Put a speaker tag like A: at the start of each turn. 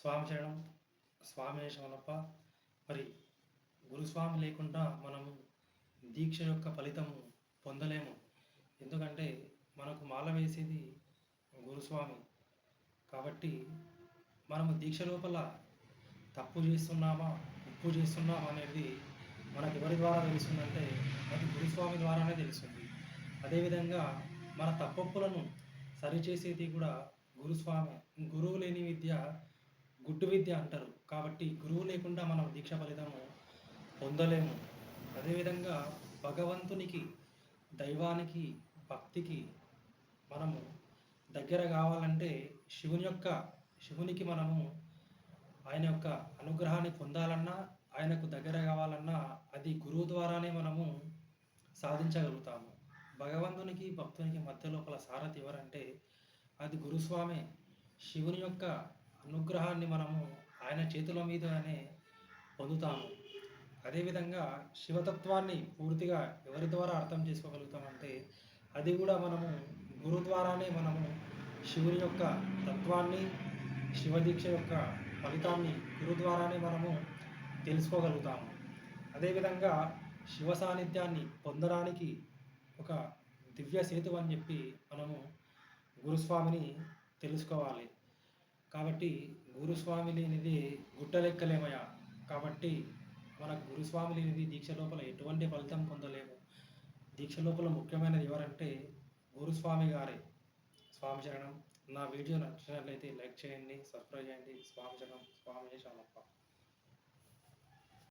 A: స్వామి చేయడం స్వామి శరణప్ప మరి గురుస్వామి లేకుండా మనము దీక్ష యొక్క ఫలితము పొందలేము. ఎందుకంటే మనకు మాల వేసేది గురుస్వామి. కాబట్టి మనము దీక్ష లోపల తప్పు చేస్తున్నామా ఉప్పు చేస్తున్నామా అనేది మనకు ఎవరి ద్వారా తెలుస్తుందంటే అది గురుస్వామి ద్వారానే తెలుస్తుంది. అదేవిధంగా మన తప్పప్పులను సరిచేసేది కూడా గురుస్వామి గురువు లేని విద్య గుడ్డు విద్య అంటారు. కాబట్టి గురువు లేకుండా మనం దీక్ష ఫలితము పొందలేము. అదేవిధంగా భగవంతునికి దైవానికి భక్తికి మనము దగ్గర కావాలంటే శివుని యొక్క శివునికి మనము ఆయన యొక్క అనుగ్రహాన్ని పొందాలన్నా ఆయనకు దగ్గర కావాలన్నా అది గురువు ద్వారానే మనము సాధించగలుగుతాము. భగవంతునికి భక్తునికి మధ్య లోపల సారథి ఎవరంటే అది గురుస్వామి. శివుని యొక్క అనుగ్రహాన్ని మనము ఆయన చేతుల మీదనే పొందుతాము. అదేవిధంగా శివతత్వాన్ని పూర్తిగా ఎవరి ద్వారా అర్థం చేసుకోగలుగుతామంటే అది కూడా మనము గురు ద్వారానే మనము శివుని యొక్క తత్వాన్ని శివదీక్ష యొక్క ఫలితాన్ని గురు ద్వారానే మనము తెలుసుకోగలుగుతాము. అదేవిధంగా శివ సాన్నిధ్యాన్ని పొందడానికి ఒక దివ్య సేతు అని చెప్పి మనము గురుస్వామిని తెలుసుకోవాలి. కాబట్టి గురుస్వామి లేనిది గుట్టలెక్కలేమయ్యా కాబట్టి మన గురుస్వామి లేనిది దీక్ష లోపల ఎటువంటి ఫలితం పొందలేము. దీక్ష లోపల ముఖ్యమైనది ఎవరంటే గురుస్వామి గారే. స్వామి శరణం నా వీడియో నచ్చినట్లయితే లైక్ చేయండి సబ్స్క్రైబ్ చేయండి. స్వామి శరణం స్వామి శరణప్ప.